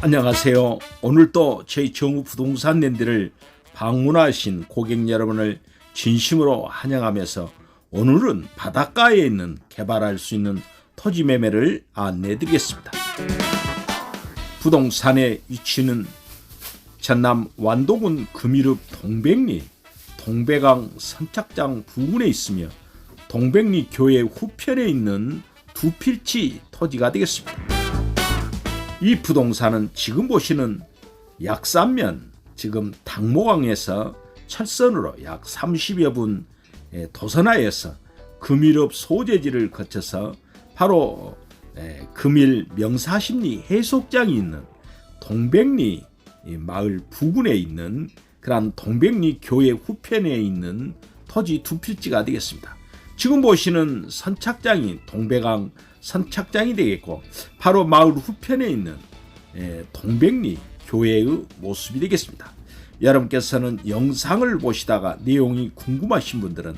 안녕하세요. 오늘도 저희 정우 부동산 랜드를 방문하신 고객 여러분을 진심으로 환영하면서 오늘은 바닷가에 있는 개발할 수 있는 토지 매매를 안내해 드리겠습니다. 부동산의 위치는 전남 완도군 금이읍 동백리 동백강 선착장 부근에 있으며 동백리 교회 후편에 있는 두 필지 토지가 되겠습니다. 이 부동산은 지금 보시는 약산면 지금 당모강에서 철선으로 약 30여 분 예, 도선하에서 금일업 소재지를 거쳐서 바로 예, 금일 명사심리 해속장이 있는 동백리 이 마을 부근에 있는 그러한 동백리 교회 후편에 있는 토지 두 필지가 되겠습니다. 지금 보시는 선착장이 동백강 선착장이 되겠고 바로 마을 후편에 있는 예, 동백리 교회의 모습이 되겠습니다. 여러분께서는 영상을 보시다가 내용이 궁금하신 분들은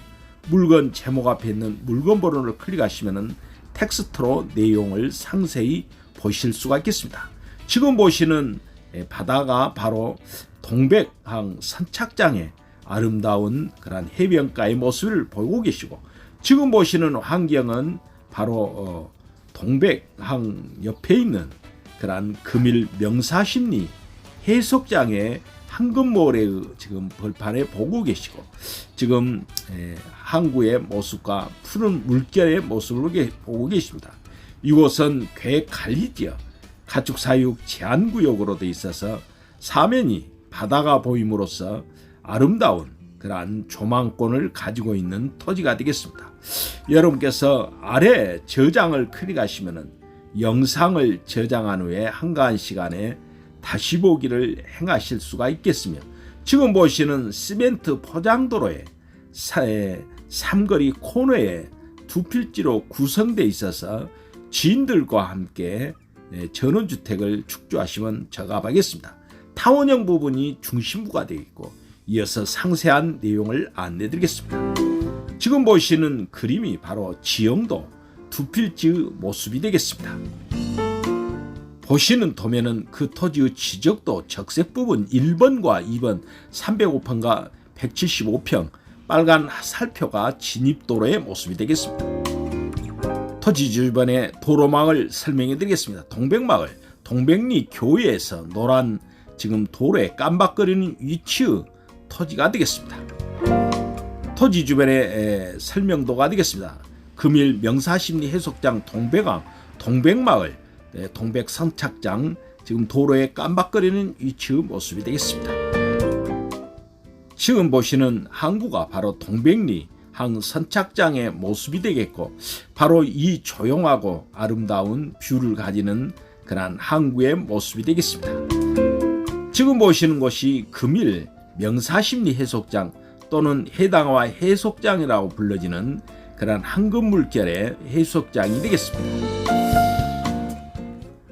물건 제목 앞에 있는 물건 번호를 클릭하시면 텍스트로 내용을 상세히 보실 수가 있겠습니다. 지금 보시는 예, 바다가 바로 동백항 선착장의 아름다운 그런 해변가의 모습을 보고 계시고 지금 보시는 환경은 바로 어, 동백항 옆에 있는 그러한 금일 명사심리 해석장의 황금모래 지금 벌판에 보고 계시고 지금 에, 항구의 모습과 푸른 물결의 모습을 게- 보고 계십니다. 이곳은 괴관리지역 가축사육 제한구역으로 돼 있어서 사면이 바다가 보임으로써 아름다운 그러한 조망권을 가지고 있는 토지가 되겠습니다. 여러분께서 아래 저장을 클릭하시면은 영상을 저장한 후에 한가한 시간에 다시 보기를 행하실 수가 있겠으며 지금 보시는 시멘트 포장도로에 삼거리 코너에 두 필지로 구성되어 있어서 지인들과 함께 네, 전원주택을 축조하시면 적합하겠습니다. 타원형 부분이 중심부가 되어 있고 이어서 상세한 내용을 안내 드리겠습니다. 지금 보시는 그림이 바로 지형도 두 필지의 모습이 되겠습니다. 보시는 도면은 그 토지의 지적도 적색 부분 1번과 2번 305평과 175평 빨간 살표가 진입도로의 모습이 되겠습니다. 토지 주변의 도로망을 설명해 드리겠습니다. 동백마을 동백리 교회에서 노란 지금 도로에 깜박거리는 위치의 토지가 되겠습니다. 토지 주변의 에, 설명도가 되겠습니다. 금일 명사심리 해석장 동백항 동백마을 네, 동백선착장 지금 도로에 깜박거리는 위치의 모습이 되겠습니다. 지금 보시는 항구가 바로 동백리 항 선착장의 모습이 되겠고 바로 이 조용하고 아름다운 뷰를 가지는 그러한 항구의 모습이 되겠습니다. 지금 보시는 곳이 금일 명사심리 해석장 또는 해당화 해석장이라고 불려지는 그러한 황금 물결의 해석장이 되겠습니다.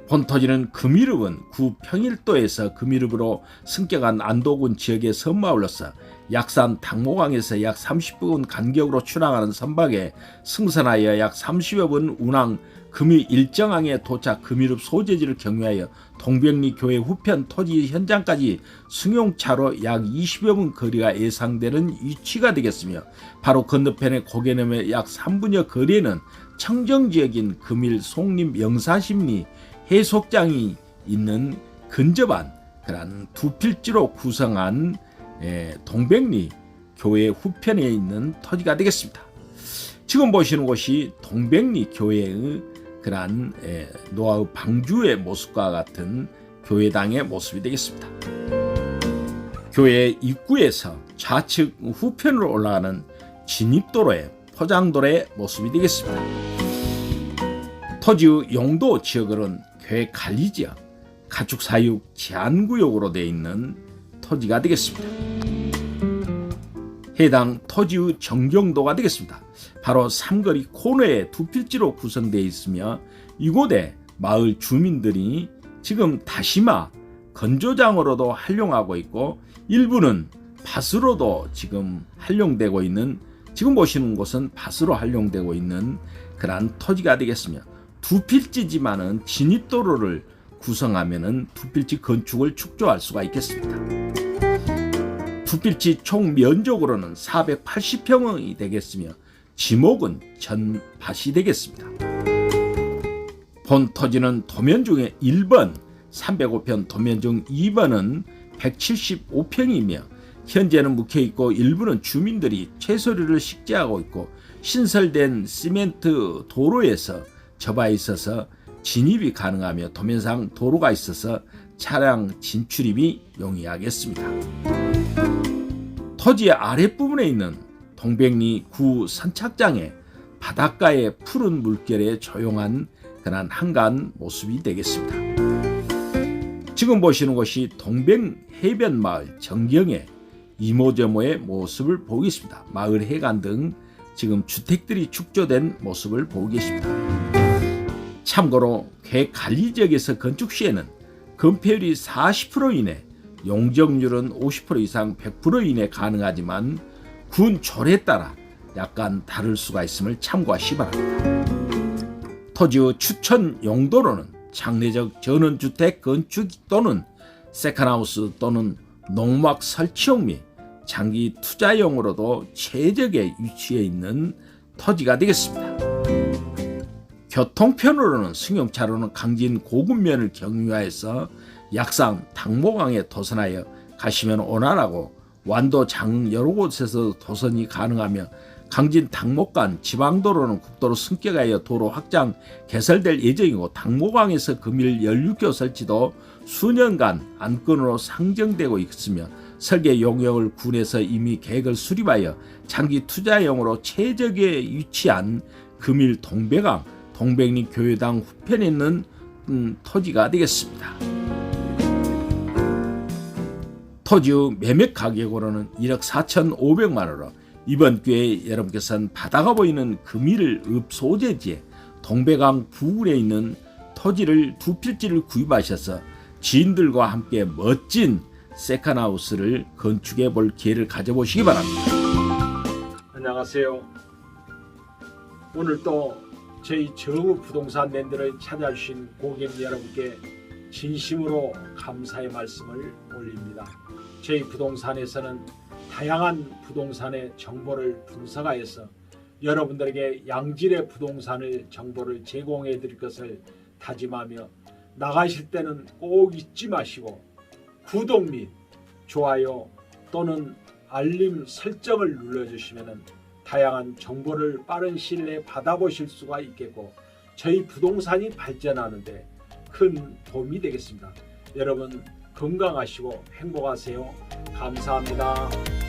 본토지는 금이릅은 구 평일도에서 금이릅으로 승격한 안도군 지역의 섬마을로서 약산 당모강에서 약 30분 간격으로 출항하는 선박에 승선하여 약 30여 분 운항 금이 일정항에 도착 금이릅 소재지를 경유하여 동백리 교회 후편 토지 현장까지 승용차로 약 20여 분 거리가 예상되는 위치가 되겠으며 바로 건너편의 고개넘의 약 3분여 거리에는 청정지역인 금일 송림 영사심리 해속장이 있는 근접한 그런 두 필지로 구성한 예, 동백리 교회 후편에 있는 토지가 되겠습니다. 지금 보시는 곳이 동백리 교회의 그러한 예, 노아의 방주의 모습과 같은 교회당의 모습이 되겠습니다. 교회 입구에서 좌측 후편으로 올라가는 진입도로의 포장도로의 모습이 되겠습니다. 토지의 용도 지역으로는 교 회 관리지역, 가축 사육 제한구역으로 되어 있는 토지가 되겠습니다. 해당 토지의 정경도가 되겠습니다. 바로 삼거리 코너에 두 필지로 구성되어 있으며 이곳에 마을 주민들이 지금 다시마 건조장으로도 활용하고 있고 일부는 밭으로도 지금 활용되고 있는 지금 보시는 곳은 밭으로 활용되고 있는 그러한 토지가 되겠으며 두 필지지만은 진입도로를 구성하면은 두 필지 건축을 축조할 수가 있겠습니다. 두 필지 총 면적으로는 480평이 되겠으며 지목은 전밭이 되겠습니다. 본 토지는 도면 중에 1번 305편 도면 중 2번은 175평이며 현재는 묵혀 있고 일부는 주민들이 채소류를 식재하고 있고 신설된 시멘트 도로에서 접어 있어서 진입이 가능하며 도면상 도로가 있어서 차량 진출입이 용이하겠습니다. 토지의 아랫부분에 있는 동백리 구 선착장에 바닷가의 푸른 물결에 조용한 그런 한가한 모습이 되겠습니다. 지금 보시는 곳이 동백 해변 마을 정경의 이모저모의 모습을 보고 있습니다. 마을 해관 등 지금 주택들이 축조된 모습을 보고 계십니다. 참고로 개 관리 지역에서 건축 시에는 건폐율이 40% 이내, 용적률은 50% 이상 100% 이내 가능하지만 군 조례에 따라 약간 다를 수가 있음을 참고하시 기 바랍니다. 토지의 추천 용도로는 장례적 전원주택 건축 또는 세컨하우스 또는 농막 설치용 및 장기 투자용으로도 최적의 위치에 있는 토지가 되겠습니다. 교통편으로는 승용차로는 강진 고급면을 경유하여서 약산 당모강에 도선하여 가시면 원활하고 완도 장 여러 곳에서 도선이 가능하며 강진 당목간 지방도로는 국도로 승격하여 도로 확장 개설될 예정이고 당모강에서 금일 연륙교 설치도 수년간 안건으로 상정되고 있으며 설계 용역을 군에서 이미 계획을 수립하여 장기 투자용으로 최적에 위치한 금일 동백강 동백리 교회당 후편에 있는 음, 토지가 되겠습니다. 토지의 매매 가격으로는 1억 4천5백만 원으로 이번 기회에 여러분께서는 바다가 보이는 금일 읍 소재지에 동백강 부근에 있는 토지를 두 필지를 구입하셔서 지인들과 함께 멋진 세컨하우스를 건축해 볼 기회를 가져보시기 바랍니다. 안녕하세요. 오늘 또 저희 정우 부동산 랜드를 찾아주신 고객 여러분께 진심으로 감사의 말씀을 올립니다. 저희 부동산에서는 다양한 부동산의 정보를 분석하여서 여러분들에게 양질의 부동산을 정보를 제공해 드릴 것을 다짐하며 나가실 때는 꼭 잊지 마시고 구독 및 좋아요 또는 알림 설정을 눌러주시면 다양한 정보를 빠른 시일 내에 받아보실 수가 있겠고 저희 부동산이 발전하는데 큰 도움이 되겠습니다. 여러분 건강하시고 행복하세요. 감사합니다.